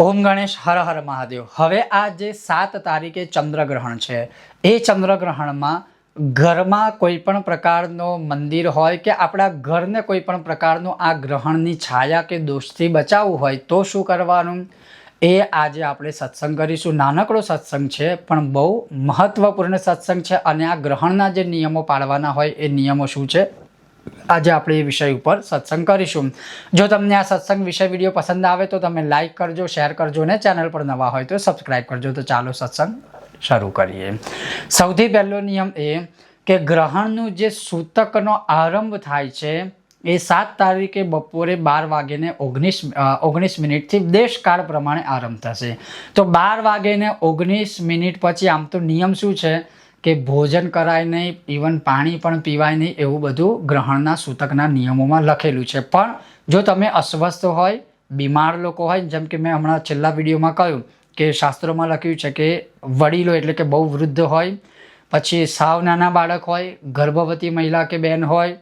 ઓમ ગણેશ, હર હર મહાદેવ. હવે આ જે સાત તારીખે ચંદ્રગ્રહણ છે, એ ચંદ્રગ્રહણમાં ઘરમાં કોઈ પણ પ્રકારનો મંદિર હોય કે આપણા ઘરને કોઈ પણ પ્રકારનું આ ગ્રહણની છાયા કે દોષથી બચાવવું હોય તો શું કરવાનું? એ આજે આપણે સત્સંગ કરીશું. નાનકડો સત્સંગ છે, પણ બહુ મહત્ત્વપૂર્ણ સત્સંગ છે. અને આ ગ્રહણના જે નિયમો પાળવાના હોય એ નિયમો શું છે? આજે આપણે એ વિષય ઉપર સત્સંગ કરીશું. જો તમને આ સત્સંગ વિષય વીડિયો પસંદ આવે તો તમે લાઈક કરજો શેર કરજો ને ચેનલ પર નવા હોય તો સબસ્ક્રાઈબ કરજો. તો ચાલો સત્સંગ શરૂ કરીએ. સૌથી પહેલો નિયમ એ કે ગ્રહણનું જે સૂતકનો આરંભ થાય છે, એ સાત તારીખે બપોરે બાર વાગેને ઓગણીસ ઓગણીસ મિનિટથી દેશકાળ પ્રમાણે આરંભ થશે. તો બાર વાગેને ઓગણીસ મિનિટ પછી આમ તો નિયમ શું છે? કે ભોજન કરાય નહીં ઇવન પાણી પણ પીવાય નહીં, એવું બધું ગ્રહણના, સૂતકના નિયમોમાં લખેલું છે. પણ જો તમે અસ્વસ્થ હોય, બીમાર લોકો હોય, જેમ કે મેં હમણાં છેલ્લા વિડીયોમાં કહ્યું કે શાસ્ત્રોમાં લખ્યું છે કે વડીલો એટલે કે બહુ વૃદ્ધ હોય, પછી સાવ નાના બાળક હોય, ગર્ભવતી મહિલા કે બેન હોય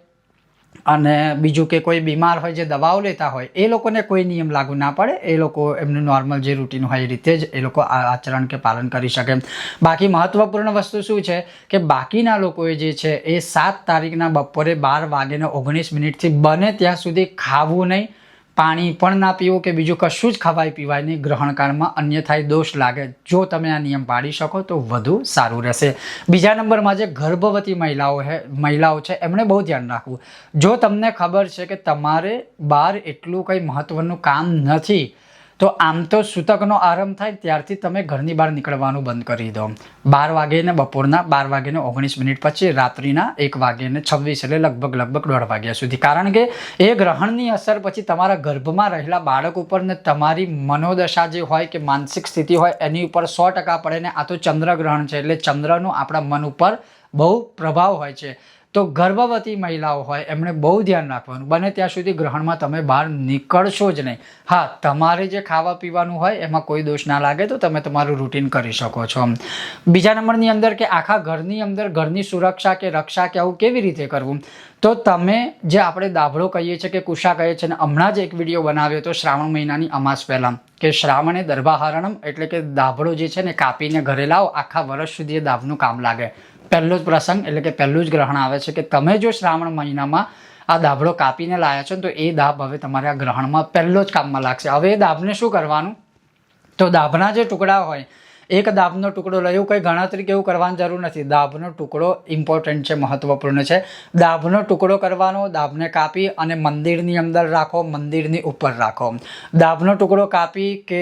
અને બીજું કે કોઈ બીમાર હોય જે દવાઓ લેતા હોય, એ લોકોને કોઈ નિયમ લાગુ ના પડે. એ લોકો એમનું નોર્મલ જે રૂટીન હોય એ રીતે જ એ લોકો આચરણ કે પાલન કરી શકે. બાકી મહત્વપૂર્ણ વસ્તુ શું છે કે બાકીના લોકોએ જે છે એ સાત તારીખના બપોરે બાર વાગ્યાને ઓગણીસ મિનિટથી બને ત્યાં સુધી ખાવું નહીં. પાણી પણ ના પીવું કે બીજું કશું જ ખવાય પીવાય નહીં ગ્રહણકાળમાં અન્યથાય દોષ લાગે. જો તમે આ નિયમ પાડી શકો તો વધુ સારું રહેશે. બીજા નંબરમાં જે ગર્ભવતી મહિલાઓ હે, મહિલાઓ છે, એમણે બહુ ધ્યાન રાખવું. જો તમને ખબર છે કે તમારે બહાર એટલું કંઈ મહત્ત્વનું કામ નથી તો આમ તો સૂતકનો આરંભ થાય ત્યારથી તમે ઘરની બહાર નીકળવાનું બંધ કરી દો. બાર વાગ્યે બપોરના બાર વાગ્યે ઓગણીસ મિનિટ પછી રાત્રિના એક વાગ્યે છવ્વીસ એટલે લગભગ લગભગ દોઢ વાગ્યા સુધી. કારણ કે એ ગ્રહણની અસર પછી તમારા ગર્ભમાં રહેલા બાળક ઉપર ને તમારી મનોદશા જે હોય કે માનસિક સ્થિતિ હોય એની ઉપર સો ટકા પડે ને આ તો ચંદ્રગ્રહણ છે એટલે ચંદ્રનો આપણા મન ઉપર બહુ પ્રભાવ હોય છે. તો ગર્ભવતી મહિલાઓ હોય, એમણે બહુ ધ્યાન રાખવાનું. બને ત્યાં સુધી ગ્રહણમાં તમે બહાર નીકળશો જ નહીં. હા, તમારે જે ખાવા પીવાનું હોય, એમાં કોઈ દોષ ના લાગે તો તમે તમારું રૂટીન કરી શકો છો. બીજા નંબરની અંદર કે આખા ઘરની અંદર ઘરની સુરક્ષા કે રક્ષા કે આવું કેવી રીતે કરવું? તો તમે જે આપણે દાભળો કહીએ છીએ કે કુશા કહીએ છીએ અને હમણાં જ એક વીડિયો બનાવ્યો હતો શ્રાવણ મહિનાની અમાસ પહેલાં, કે શ્રાવણે દર્ભાહરણમ એટલે કે દાભળો જે છે ને કાપીને ઘરે લાવો, આખા વર્ષ સુધી એ દાભનું કામ લાગે. પહેલો જ પ્રસંગ એટલે કે પહેલું જ ગ્રહણ આવે છે કે તમે જો શ્રાવણ મહિનામાં આ દાભડો કાપીને લાયા છો તો એ દાભ હવે તમારે આ ગ્રહણમાં પહેલો જ કામમાં લાગશે. હવે એ દાભને શું કરવાનું? તો દાભના જે ટુકડા હોય એક દાબનો ટુકડો એવું કંઈ ગણતરી કે એવું કરવાની જરૂર નથી. દાબનો ટુકડો ઇમ્પોર્ટન્ટ છે, મહત્વપૂર્ણ છે. દાબનો ટુકડો કરવાનો, દાબને કાપી અને મંદિરની અંદર રાખો, મંદિરની ઉપર રાખો. દાબનો ટુકડો કાપી કે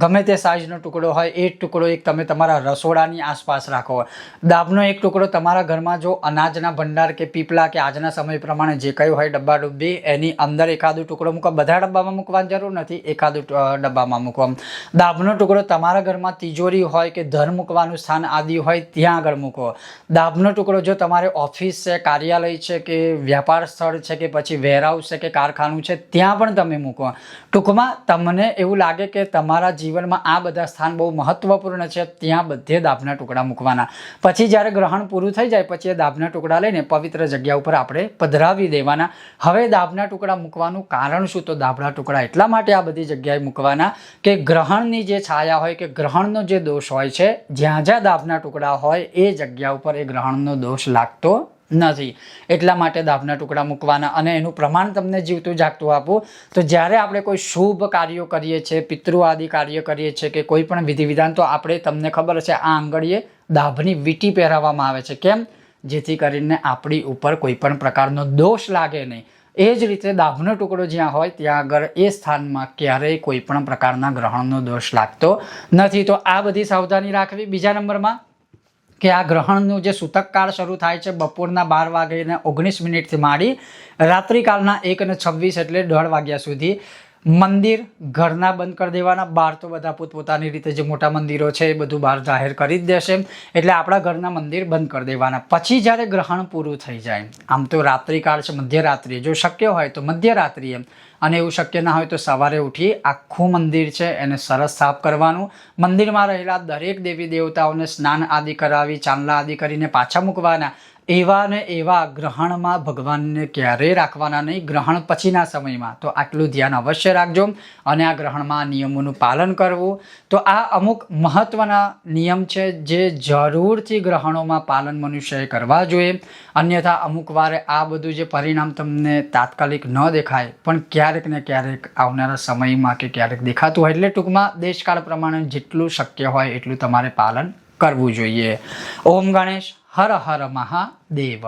ગમે તે સાઇઝનો ટુકડો હોય, એ ટુકડો એક તમે તમારા રસોડાની આસપાસ રાખો. દાબનો એક ટુકડો તમારા ઘરમાં જો અનાજના ભંડાર કે પીપલા કે આજના સમય પ્રમાણે જે કંઈ હોય ડબ્બા ડુબ્બી એની અંદર એકાદો ટુકડો મૂકો. બધા ડબ્બામાં મૂકવાની જરૂર નથી. એકાદું ડબ્બામાં મૂકો. દાબનો ટુકડો તમારા ઘરમાં તિજોરી હોય કે ધર મૂકવાનું સ્થાન આદિ હોય, ત્યાં આગળ મૂકો. દાબનો ટુકડો જો તમારે ઓફિસ છે, કાર્યાલય છે કે વ્યાપાર સ્થળ છે કે પછી વેરહાઉસ છે કે કારખાનું છે, ત્યાં પણ તમે મૂકો. ટૂંકમાં તમને એવું લાગે કે તમારા જીવનમાં આ બધા સ્થાન બહુ મહત્વપૂર્ણ છે, ત્યાં બધે દાબના ટુકડા મૂકવાના. પછી જ્યારે ગ્રહણ પૂરું થઈ જાય, પછી એ દાબના ટુકડા લઈને પવિત્ર જગ્યા ઉપર આપણે પધરાવી દેવાના. હવે દાબના ટુકડા મૂકવાનું કારણ શું? તો દાબના ટુકડા એટલા માટે આ બધી જગ્યાએ મૂકવાના કે ગ્રહણની જે છાયા હોય કે ગ્રહણનો જે દોષ હોય છે, જ્યાં જ્યાં દાબના ટુકડા હોય, એ જગ્યા ઉપર એ ગ્રહણનો દોષ લાગતો નથી. એટલા માટે દાબના ટુકડા મૂકવાના અને એનું પ્રમાણ તમને જીવતું જાગતું આપવું તો જ્યારે આપણે કોઈ શુભ કાર્યો કરીએ છીએ પિતૃ આદિ કાર્ય કરીએ છીએ કે કોઈ પણ વિધિ વિધાન તો આપણે તમને ખબર છે આ આંગળીએ દાભની વીંટી પહેરાવવામાં આવે છે. કેમ? જેથી કરીને આપણી ઉપર કોઈ પણ પ્રકારનો દોષ લાગે નહીં. એ જ રીતે દાભનો ટુકડો જ્યાં હોય, ત્યાં આગળ એ સ્થાનમાં ક્યારેય કોઈ પણ પ્રકારના ગ્રહણનો દોષ લાગતો નથી. તો આ બધી સાવધાની રાખવી. બીજા નંબરમાં કે આ ગ્રહણનું જે સૂતકકાળ શરૂ થાય છે, બપોરના બાર વાગ્યાને ઓગણીસ મિનિટથી માંડી રાત્રિકાળના એક અને છવ્વીસ એટલે દોઢ વાગ્યા સુધી. મંદિર ઘરના બંધ કરી દેવાના. બહાર તો બધા પોતપોતાની રીતે જે મોટા મંદિરો છે એ બધું બહાર જાહેર કરી જ દેશે. એટલે આપણા ઘરના મંદિર બંધ કરી દેવાના. પછી જ્યારે ગ્રહણ પૂરું થઈ જાય, આમ તો રાત્રિકાળ છે, મધ્યરાત્રિ. જો શક્ય હોય તો મધ્યરાત્રિએ. અને એવું શક્ય ના હોય તો સવારે ઉઠી આખું મંદિર છે એને સરસ સાફ કરવાનું. મંદિરમાં રહેલા દરેક દેવી દેવતાઓને સ્નાન આદિ કરાવી, ચાંદલા આદિ કરીને પાછા મૂકવાના. એવા ને એવા ગ્રહણમાં ભગવાનને ક્યારેય રાખવાના નહીં? ગ્રહણ પછીના સમયમાં. તો આટલું ધ્યાન અવશ્ય રાખજો અને આ ગ્રહણમાં નિયમોનું પાલન કરવું. તો આ અમુક મહત્ત્વના નિયમ છે જે જરૂરથી ગ્રહણોમાં પાલન મનુષ્યએ કરવા જોઈએ. અન્યથા અમુક વારે આ બધું જે પરિણામ તમને તાત્કાલિક ન દેખાય, પણ ક્યારેક ને ક્યારેક આવનારા સમયમાં કે ક્યારેક દેખાતું હોય એટલે ટૂંકમાં દેશકાળ પ્રમાણે જેટલું શક્ય હોય એટલું તમારે પાલન કરવું જોઈએ. ઓમ ગણેશ. હર હર મહાદેવ.